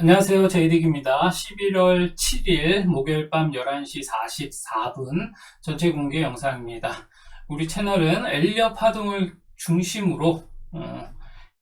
안녕하세요. 제이딕입니다. 11월 7일 목요일 밤 11시 44분 전체 공개 영상입니다. 우리 채널은 엘리어 파동을 중심으로 어,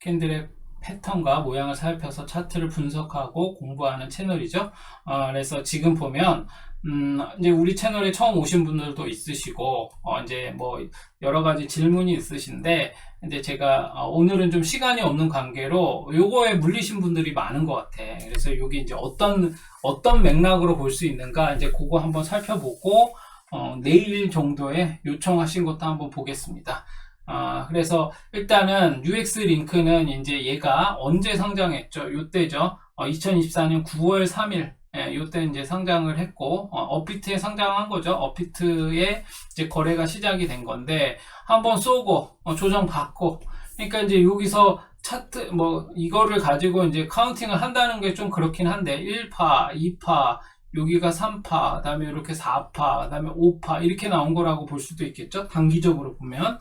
캔들의 패턴과 모양을 살펴서 차트를 분석하고 공부하는 채널이죠. 어, 그래서 지금 보면 음, 이제 우리 채널에 처음 오신 분들도 있으시고 어, 이제 뭐 여러 가지 질문이 있으신데 이제 제가 어, 오늘은 좀 시간이 없는 관계로 요거에 물리신 분들이 많은 것 같아. 그래서 여기 이제 어떤 어떤 맥락으로 볼 수 있는가 이제 그거 한번 살펴보고 어, 내일 정도에 요청하신 것도 한번 보겠습니다. 아, 그래서 일단은 UX 링크는 이제 얘가 언제 상장했죠? 요때죠. 어, 2024년 9월 3일. 예, 요때 이제 상장을 했고, 어, 업비트에 상장한 거죠. 업비트에 이제 거래가 시작이 된 건데, 한번 쏘고, 어, 조정 받고, 그러니까 이제 여기서 차트, 뭐, 이거를 가지고 이제 카운팅을 한다는 게 좀 그렇긴 한데, 1파, 2파, 여기가 3파, 그 다음에 이렇게 4파, 그 다음에 5파, 이렇게 나온 거라고 볼 수도 있겠죠. 단기적으로 보면.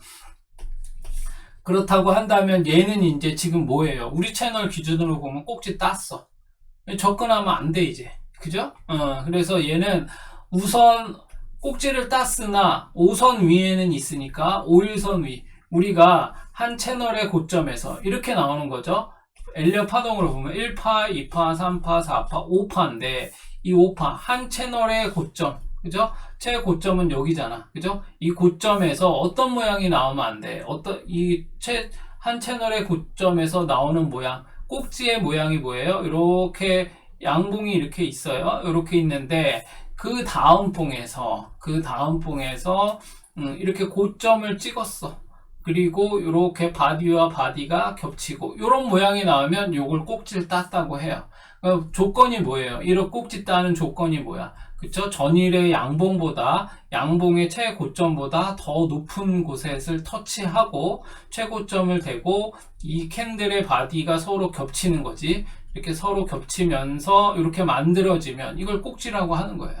그렇다고 한다면 얘는 이제 지금 뭐예요? 우리 채널 기준으로 보면 꼭지 땄어. 접근하면 안 돼, 이제. 그죠? 어, 그래서 얘는 우선 꼭지를 땄으나 5선 위에는 있으니까 5일선 위. 우리가 한 채널의 고점에서 이렇게 나오는 거죠. 엘리어 파동으로 보면 1파, 2파, 3파, 4파, 5파인데 이 5파 한 채널의 고점 그죠? 최고점은 여기잖아. 그죠? 이 고점에서 어떤 모양이 나오면 안 돼. 어떤, 이 최, 한 채널의 고점에서 나오는 모양. 꼭지의 모양이 뭐예요? 이렇게 양봉이 이렇게 있어요. 이렇게 있는데, 그 다음 봉에서, 그 다음 봉에서, 음, 이렇게 고점을 찍었어. 그리고 이렇게 바디와 바디가 겹치고, 이런 모양이 나오면 이걸 꼭지를 땄다고 해요. 어, 조건이 뭐예요? 이런 꼭지 따는 조건이 뭐야? 그쵸? 전일의 양봉보다 양봉의 최고점보다 더 높은 곳에를 터치하고 최고점을 대고 이 캔들의 바디가 서로 겹치는 거지. 이렇게 서로 겹치면서 이렇게 만들어지면 이걸 꼭지라고 하는 거예요.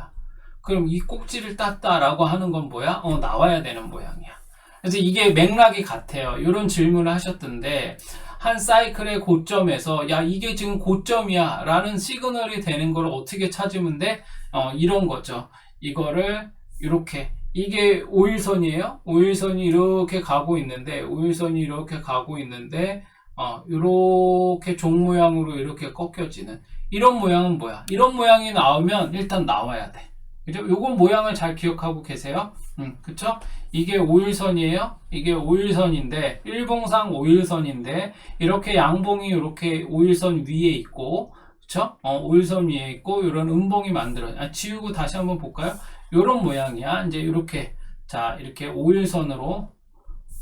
그럼 이 꼭지를 땄다라고 하는 건 뭐야? 어, 나와야 되는 모양이야. 그래서 이게 맥락이 같아요. 이런 질문을 하셨던데 한 사이클의 고점에서 야 이게 지금 고점이야 라는 시그널이 되는 걸 어떻게 찾으면 돼? 어, 이런 거죠. 이거를 이렇게 이게 5일선이에요. 5일선이 이렇게 가고 있는데 5일선이 이렇게 가고 있는데 어, 이렇게 종 모양으로 이렇게 꺾여지는 이런 모양은 뭐야? 이런 모양이 나오면 일단 나와야 돼. 그죠? 요거 모양을 잘 기억하고 계세요. 음, 그쵸? 이게 5일선이에요. 이게 5일선인데, 일봉상 5일선인데, 이렇게 양봉이 이렇게 5일선 위에 있고, 그쵸? 어, 5일선 위에 있고, 이런 음봉이 만들어. 아, 지우고 다시 한번 볼까요? 요런 모양이야. 이제 이렇게, 자, 이렇게 5일선으로,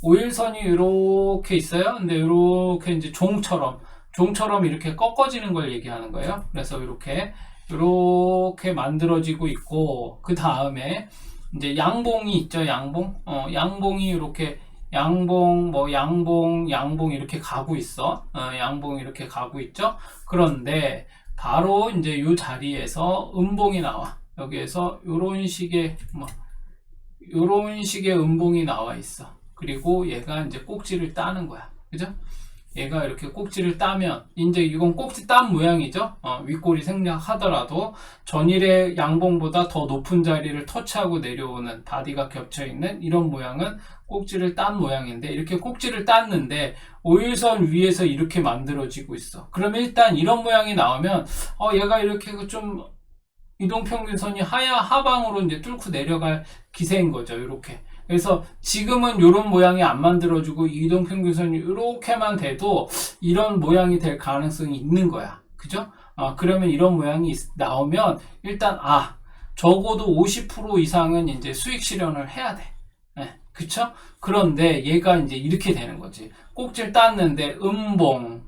5일선이 이렇게 있어요. 근데 이렇게 이제 종처럼, 종처럼 이렇게 꺾어지는 걸 얘기하는 거예요. 그래서 이렇게, 이렇게 만들어지고 있고 그 다음에 이제 양봉이 있죠 양봉? 어, 양봉이 이렇게 양봉 뭐 양봉 양봉 이렇게 가고 있어. 어, 양봉 이렇게 가고 있죠. 그런데 바로 이제 이 자리에서 음봉이 나와. 여기에서 이런 식의 뭐 이런 식의 음봉이 나와 있어 그리고 얘가 이제 꼭지를 따는 거야 그죠 얘가 이렇게 꼭지를 따면 이제 이건 꼭지 딴 모양이죠. 어, 윗골이 생략하더라도 전일의 양봉보다 더 높은 자리를 터치하고 내려오는 바디가 겹쳐 있는 이런 모양은 꼭지를 딴 모양인데 이렇게 꼭지를 땄는데 오일선 위에서 이렇게 만들어지고 있어. 그러면 일단 이런 모양이 나오면 어 얘가 이렇게 좀 이동평균선이 하야 하방으로 이제 뚫고 내려갈 기세인 거죠. 이렇게. 그래서 지금은 이런 모양이 안 만들어지고 이동평균선이 이렇게만 돼도 이런 모양이 될 가능성이 있는 거야. 그죠? 어, 그러면 이런 모양이 나오면 일단 아 적어도 50% 이상은 이제 수익 실현을 해야 돼. 네, 그쵸? 그런데 얘가 이제 이렇게 되는 거지. 꼭지를 땄는데 음봉,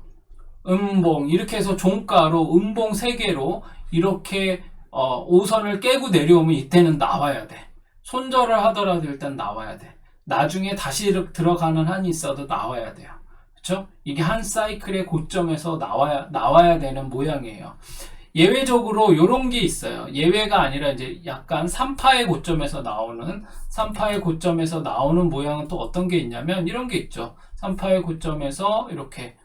음봉 이렇게 해서 종가로 음봉 3개로 이렇게 어, 5선을 깨고 내려오면 이때는 나와야 돼. 손절을 하더라도 일단 나와야 돼. 나중에 다시 들어가는 한이 있어도 나와야 돼요. 그렇죠? 이게 한 사이클의 고점에서 나와야 나와야 되는 모양이에요. 예외적으로 이런 게 있어요. 예외가 아니라 이제 약간 3파의 고점에서 나오는 3파의 고점에서 나오는 모양은 또 어떤 게 있냐면 이런 게 있죠. 3파의 고점에서 이렇게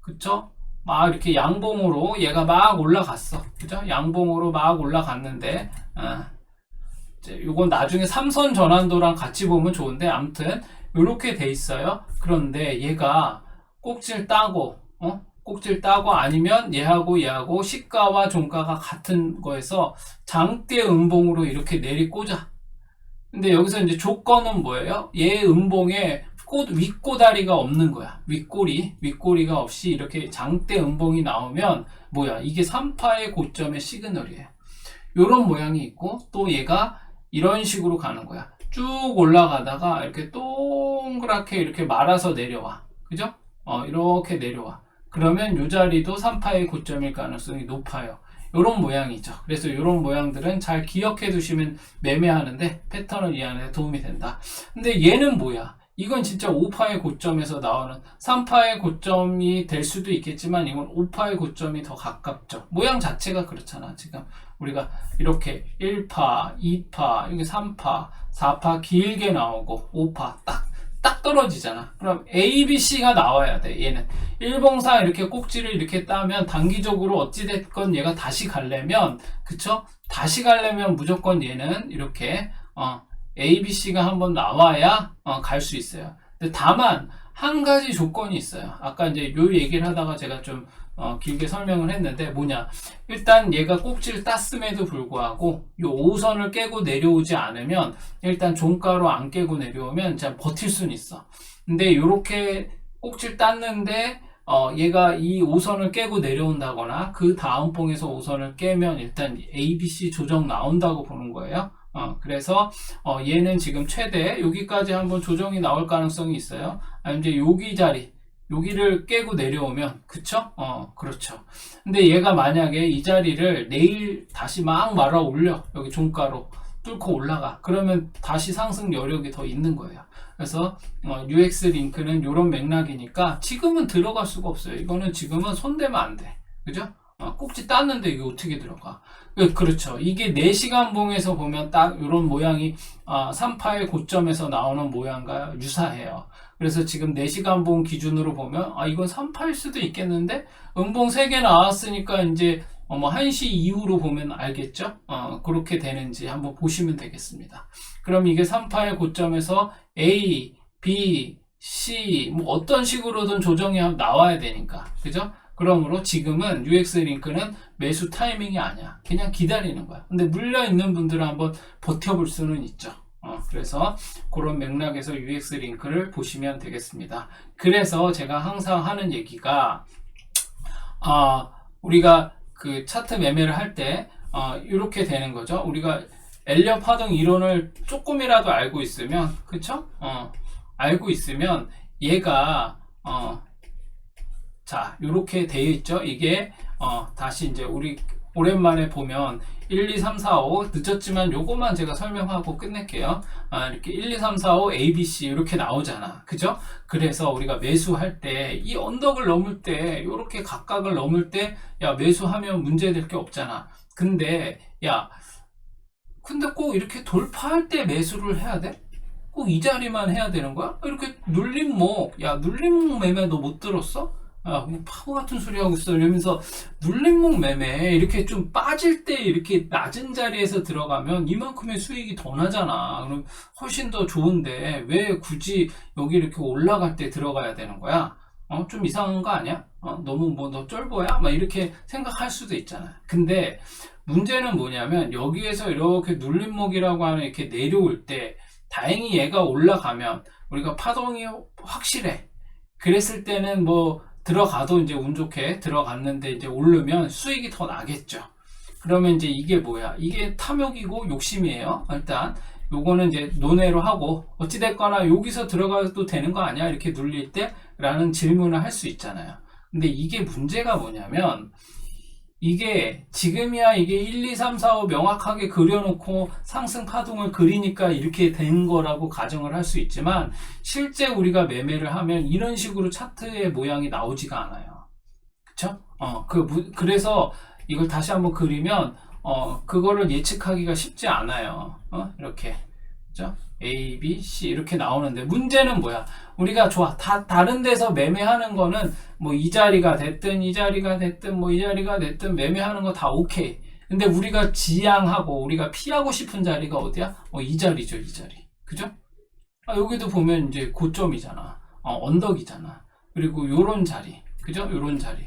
그쵸? 막 이렇게 양봉으로 얘가 막 올라갔어. 그죠? 양봉으로 막 올라갔는데, 어, 이제 요건 나중에 삼선 전환도랑 같이 보면 좋은데, 아무튼, 요렇게 돼 있어요. 그런데 얘가 꼭지를 따고, 어? 꼭지를 따고 아니면 얘하고 얘하고 시가와 종가가 같은 거에서 장대 음봉으로 이렇게 내리 꽂아. 근데 여기서 이제 조건은 뭐예요? 얘 음봉에 꽃, 윗꼬다리가 없는 거야. 윗꼬리, 윗꼬리가 없이 이렇게 장대 음봉이 나오면 뭐야? 이게 3파의 고점의 시그널이에요. 요런 모양이 있고 또 얘가 이런 식으로 가는 거야. 쭉 올라가다가 이렇게 동그랗게 이렇게 말아서 내려와. 그죠? 어, 이렇게 내려와. 그러면 이 자리도 3파의 고점일 가능성이 높아요. 이런 모양이죠. 그래서 이런 모양들은 잘 기억해 두시면 매매하는데 패턴을 이해하는 데 도움이 된다. 근데 얘는 뭐야? 이건 진짜 5파의 고점에서 나오는 3파의 고점이 될 수도 있겠지만 이건 5파의 고점이 더 가깝죠. 모양 자체가 그렇잖아. 지금 우리가 이렇게 1파, 2파, 이게 3파, 4파 길게 나오고 5파 딱, 딱 떨어지잖아. 그럼 A, B, C가 나와야 돼. 얘는 1봉사 이렇게 꼭지를 이렇게 따면 단기적으로 어찌 됐건 얘가 다시 가려면 그쵸? 다시 가려면 무조건 얘는 이렇게 어, A, B, C가 한번 나와야 어, 갈 수 있어요. 근데 다만 한 가지 조건이 있어요. 아까 이제 요 얘기를 하다가 제가 좀 어, 길게 설명을 했는데 뭐냐 일단 얘가 꼭지를 땄음에도 불구하고 요 5선을 깨고 내려오지 않으면 일단 종가로 안 깨고 내려오면 자 버틸 수는 있어. 근데 요렇게 꼭지를 땄는데 어, 얘가 이 5선을 깨고 내려온다거나 그 다음 봉에서 5선을 깨면 일단 A, B, C 조정 나온다고 보는 거예요. 어, 그래서 어, 얘는 지금 최대 여기까지 한번 조정이 나올 가능성이 있어요. 아니면 이제 여기 자리 여기를 깨고 내려오면 그쵸? 어 그렇죠. 근데 얘가 만약에 이 자리를 내일 다시 막 말아 올려 여기 종가로 뚫고 올라가 그러면 다시 상승 여력이 더 있는 거예요. 그래서 어, UX 링크는 이런 맥락이니까 지금은 들어갈 수가 없어요. 이거는 지금은 손대면 안 돼. 그죠? 어, 꼭지 땄는데 이게 어떻게 들어가? 그, 그렇죠. 이게 4시간 봉에서 보면 딱 이런 모양이 아, 3파의 고점에서 나오는 모양과 유사해요. 그래서 지금 4시간 봉 기준으로 보면 아 이건 3파일 수도 있겠는데 음봉 3개 나왔으니까 이제 어, 뭐 1시 이후로 보면 알겠죠? 어, 그렇게 되는지 한번 보시면 되겠습니다. 그럼 이게 3파의 고점에서 A, B, C 뭐 어떤 식으로든 조정이 나와야 되니까 그죠? 그러므로 지금은 UX 링크는 매수 타이밍이 아니야. 그냥 기다리는 거야. 근데 물려 있는 분들은 한번 버텨볼 수는 있죠. 어, 그래서 그런 맥락에서 UX 링크를 보시면 되겠습니다. 그래서 제가 항상 하는 얘기가 어, 우리가 그 차트 매매를 할때 어, 이렇게 되는 거죠. 우리가 엘리엇 파동 이론을 조금이라도 알고 있으면 그쵸? 어, 알고 있으면 얘가 어, 자, 이렇게 되어 있죠. 이게 어, 다시 이제 우리 오랜만에 보면 1, 2, 3, 4, 5 늦었지만 요것만 제가 설명하고 끝낼게요. 아, 이렇게 1, 2, 3, 4, 5 A, B, C 이렇게 나오잖아. 그죠? 그래서 우리가 매수할 때 이 언덕을 넘을 때 이렇게 각각을 넘을 때 야 매수하면 문제될 게 없잖아. 근데 야 근데 꼭 이렇게 돌파할 때 매수를 해야 돼? 꼭 이 자리만 해야 되는 거야? 이렇게 눌림목 야 눌림목 매매 너못 들었어? 아, 뭐 바보 같은 소리 하고 있어. 이러면서 눌림목 매매 이렇게 좀 빠질 때 이렇게 낮은 자리에서 들어가면 이만큼의 수익이 더 나잖아. 그럼 훨씬 더 좋은데 왜 굳이 여기 이렇게 올라갈 때 들어가야 되는 거야? 어, 좀 이상한 거 아니야? 어, 너무 뭐 너 쫄보야? 막 이렇게 생각할 수도 있잖아. 근데 문제는 뭐냐면 여기에서 이렇게 눌림목이라고 하는 이렇게 내려올 때 다행히 얘가 올라가면 우리가 파동이 확실해. 그랬을 때는 뭐 들어가도 이제 운 좋게 들어갔는데 이제 오르면 수익이 더 나겠죠. 그러면 이제 이게 뭐야? 이게 탐욕이고 욕심이에요. 일단 요거는 이제 논외로 하고 어찌됐거나 여기서 들어가도 되는 거 아니야? 이렇게 눌릴 때? 라는 질문을 할 수 있잖아요. 근데 이게 문제가 뭐냐면 이게 지금이야 이게 1, 2, 3, 4, 5 명확하게 그려놓고 상승 파동을 그리니까 이렇게 된 거라고 가정을 할 수 있지만 실제 우리가 매매를 하면 이런 식으로 차트의 모양이 나오지가 않아요. 그쵸? 어, 그, 그래서 이걸 다시 한번 그리면 어, 그거를 예측하기가 쉽지 않아요. 어? 이렇게. 그죠? A, B, C 이렇게 나오는데 문제는 뭐야? 우리가 좋아. 다 다른 데서 매매하는 거는 뭐 이 자리가 됐든 이 자리가 됐든 뭐 이 자리가 됐든 매매하는 거 다 오케이. 근데 우리가 지향하고 우리가 피하고 싶은 자리가 어디야? 어, 이 자리죠, 이 자리. 그죠? 아, 여기도 보면 이제 고점이잖아. 어, 언덕이잖아. 그리고 요런 자리. 그죠? 요런 자리.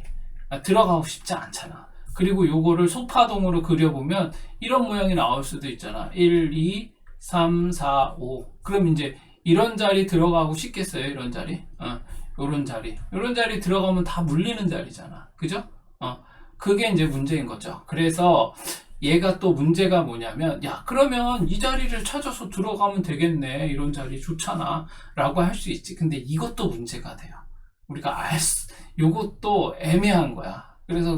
아, 들어가고 싶지 않잖아. 그리고 요거를 소파동으로 그려보면 이런 모양이 나올 수도 있잖아. 1, 2, 3, 4, 5. 그럼 이제 이런 자리 들어가고 싶겠어요? 이런 자리? 어, 요런 자리. 요런 자리 들어가면 다 물리는 자리잖아. 그죠? 어, 그게 이제 문제인 거죠. 그래서 얘가 또 문제가 뭐냐면, 야, 그러면 이 자리를 찾아서 들어가면 되겠네. 이런 자리 좋잖아. 라고 할 수 있지. 근데 이것도 문제가 돼요. 우리가 알 수, 요것도 애매한 거야. 그래서,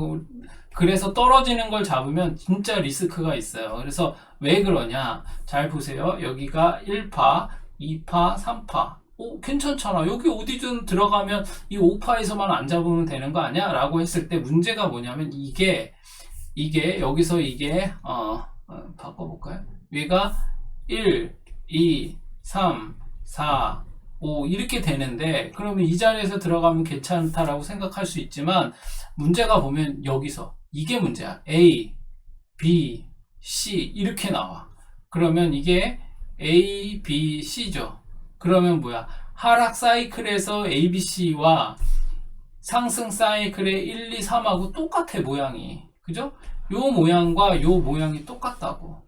그- 그래서 떨어지는 걸 잡으면 진짜 리스크가 있어요. 그래서 왜 그러냐? 잘 보세요. 여기가 1파, 2파, 3파. 오, 괜찮잖아. 여기 어디든 들어가면 이 5파에서만 안 잡으면 되는 거 아니야? 라고 했을 때 문제가 뭐냐면 이게, 이게, 여기서 이게, 어, 어, 바꿔볼까요? 얘가 1, 2, 3, 4, 5 이렇게 되는데 그러면 이 자리에서 들어가면 괜찮다라고 생각할 수 있지만 문제가 보면 여기서 이게 문제야. A, B, C 이렇게 나와. 그러면 이게 A, B, C죠. 그러면 뭐야? 하락 사이클에서 A, B, C와 상승 사이클의 1, 2, 3하고 똑같아 모양이. 그죠? 요 모양과 요 모양이 똑같다고.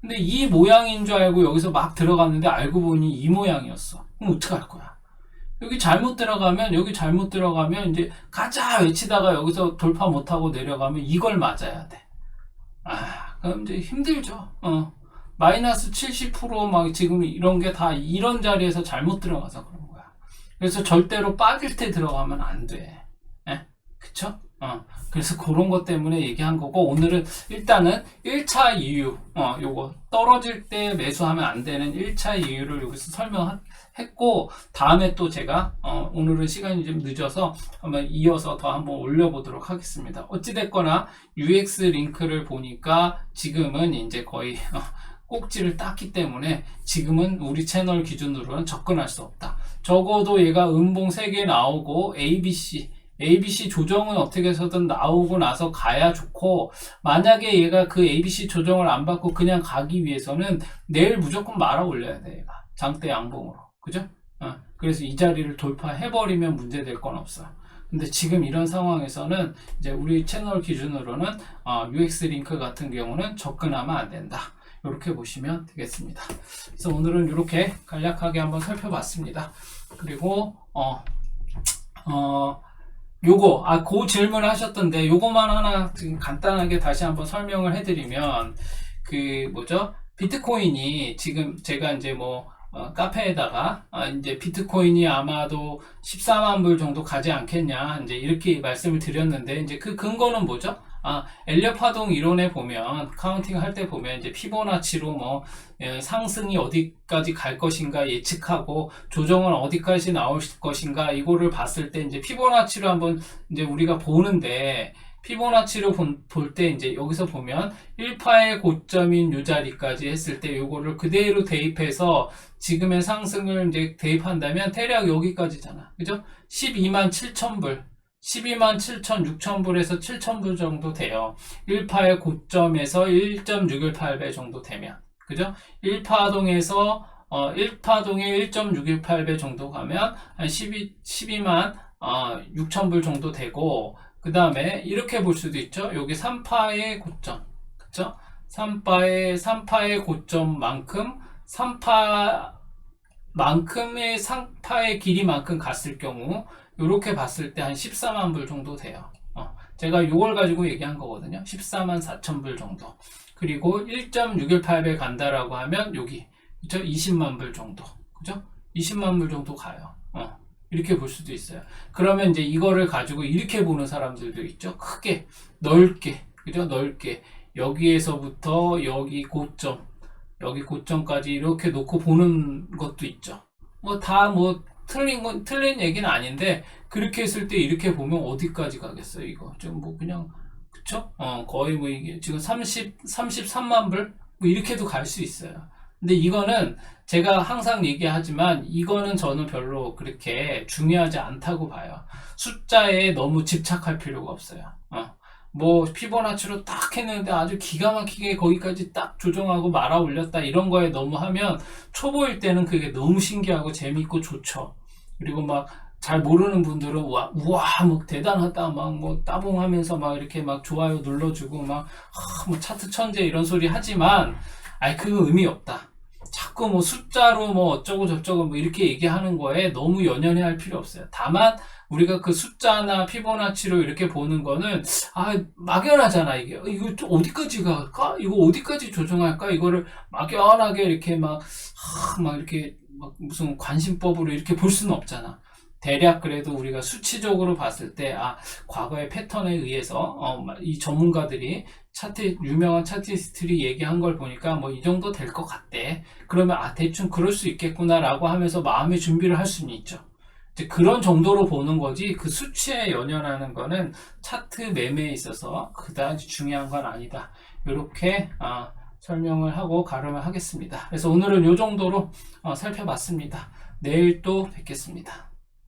근데 이 모양인 줄 알고 여기서 막 들어갔는데 알고 보니 이 모양이었어. 그럼 어떡할 거야? 여기 잘못 들어가면 여기 잘못 들어가면 이제 가자 외치다가 여기서 돌파 못하고 내려가면 이걸 맞아야 돼. 아 그럼 이제 힘들죠. 어 마이너스 70%막 지금 이런 게 다 이런 자리에서 잘못 들어가서 그런 거야. 그래서 절대로 빠질 때 들어가면 안 돼. 예? 그쵸? 어 그래서 그런 것 때문에 얘기한 거고 오늘은 일단은 1차 이유 어 요거 떨어질 때 매수하면 안 되는 1차 이유를 여기서 설명했고 다음에 또 제가 어 오늘은 시간이 좀 늦어서 한번 이어서 더 한번 올려보도록 하겠습니다. 어찌됐거나 UX 링크를 보니까 지금은 이제 거의 어, 꼭지를 땄기 때문에 지금은 우리 채널 기준으로는 접근할 수 없다. 적어도 얘가 음봉 3개 나오고 ABC ABC 조정은 어떻게 해서든 나오고 나서 가야 좋고 만약에 얘가 그 ABC 조정을 안 받고 그냥 가기 위해서는 내일 무조건 말아 올려야 돼 얘가. 장대 양봉으로. 그죠? 어, 그래서 이 자리를 돌파해버리면 문제될 건 없어. 근데 지금 이런 상황에서는 이제 우리 채널 기준으로는 어, UX 링크 같은 경우는 접근하면 안 된다. 이렇게 보시면 되겠습니다. 그래서 오늘은 이렇게 간략하게 한번 살펴봤습니다. 그리고 어, 어, 요거, 아, 그 질문 하셨던데, 요거만 하나 지금 간단하게 다시 한번 설명을 해드리면, 그, 뭐죠? 비트코인이 지금 제가 이제 뭐, 어, 카페에다가, 아, 이제 비트코인이 아마도 14만 불 정도 가지 않겠냐, 이제 이렇게 말씀을 드렸는데, 이제 그 근거는 뭐죠? 아, 엘리엇 파동 이론에 보면, 카운팅 할 때 보면, 이제 피보나치로 뭐, 예, 상승이 어디까지 갈 것인가 예측하고 조정은 어디까지 나올 것인가 이거를 봤을 때 이제 피보나치를 한번 이제 우리가 보는데 피보나치를 볼 때 이제 여기서 보면 1파의 고점인 요 자리까지 했을 때 요거를 그대로 대입해서 지금의 상승을 이제 대입한다면 대략 여기까지잖아. 그죠? 12만 7천 불. 12만 7천 6천 불에서 7천 불 정도 돼요. 1파의 고점에서 1.618배 정도 되면. 그죠? 1파동에서 어, 1파동에 1.618배 정도 가면 한 12, 12만 어, 6천 불 정도 되고 그 다음에 이렇게 볼 수도 있죠. 여기 3파의 고점 그죠? 3파의 3파의 고점만큼 3파 만큼의 상파의 길이만큼 갔을 경우 이렇게 봤을 때 한 14만 불 정도 돼요. 어, 제가 이걸 가지고 얘기한 거거든요. 14만 4천 불 정도. 그리고 1.618배 간다라고 하면 여기 그죠? 20만 불 정도. 그죠? 20만 불 정도 가요. 어. 이렇게 볼 수도 있어요. 그러면 이제 이거를 가지고 이렇게 보는 사람들도 있죠. 크게, 넓게, 그죠? 넓게. 여기에서부터 여기 고점, 여기 고점까지 이렇게 놓고 보는 것도 있죠. 뭐 다뭐 틀린 건 틀린 얘기는 아닌데 그렇게 했을 때 이렇게 보면 어디까지 가겠어요, 이거. 좀 뭐 그냥 그쵸? 어, 거의 뭐 이게 지금 30, 33만 불? 뭐 이렇게도 갈 수 있어요. 근데 이거는 제가 항상 얘기하지만 이거는 저는 별로 그렇게 중요하지 않다고 봐요. 숫자에 너무 집착할 필요가 없어요. 어. 뭐 피보나치로 딱 했는데 아주 기가 막히게 거기까지 딱 조정하고 말아 올렸다 이런 거에 너무 하면 초보일 때는 그게 너무 신기하고 재밌고 좋죠. 그리고 막 잘 모르는 분들은 와, 우와, 뭐 대단하다, 막 뭐 따봉하면서 막 이렇게 막 좋아요 눌러주고 막, 아, 뭐 차트 천재 이런 소리 하지만, 아이, 그거 의미 없다. 자꾸 뭐 숫자로 뭐 어쩌고 저쩌고 뭐 이렇게 얘기하는 거에 너무 연연해 할 필요 없어요. 다만, 우리가 그 숫자나 피보나치로 이렇게 보는 거는, 아, 막연하잖아, 이게. 이거 좀 어디까지 갈까? 이거 어디까지 조정할까? 이거를 막연하게 이렇게 막, 아, 막 이렇게 막 무슨 관심법으로 이렇게 볼 수는 없잖아. 대략 그래도 우리가 수치적으로 봤을 때, 아, 과거의 패턴에 의해서, 어, 이 전문가들이 차트, 유명한 차티스트들이 얘기한 걸 보니까 뭐 이 정도 될 것 같대. 그러면, 아, 대충 그럴 수 있겠구나라고 하면서 마음의 준비를 할 수는 있죠. 이제 그런 정도로 보는 거지, 그 수치에 연연하는 거는 차트 매매에 있어서 그다지 중요한 건 아니다. 이렇게, 아, 설명을 하고 가름을 하겠습니다. 그래서 오늘은 이 정도로 어, 살펴봤습니다. 내일 또 뵙겠습니다.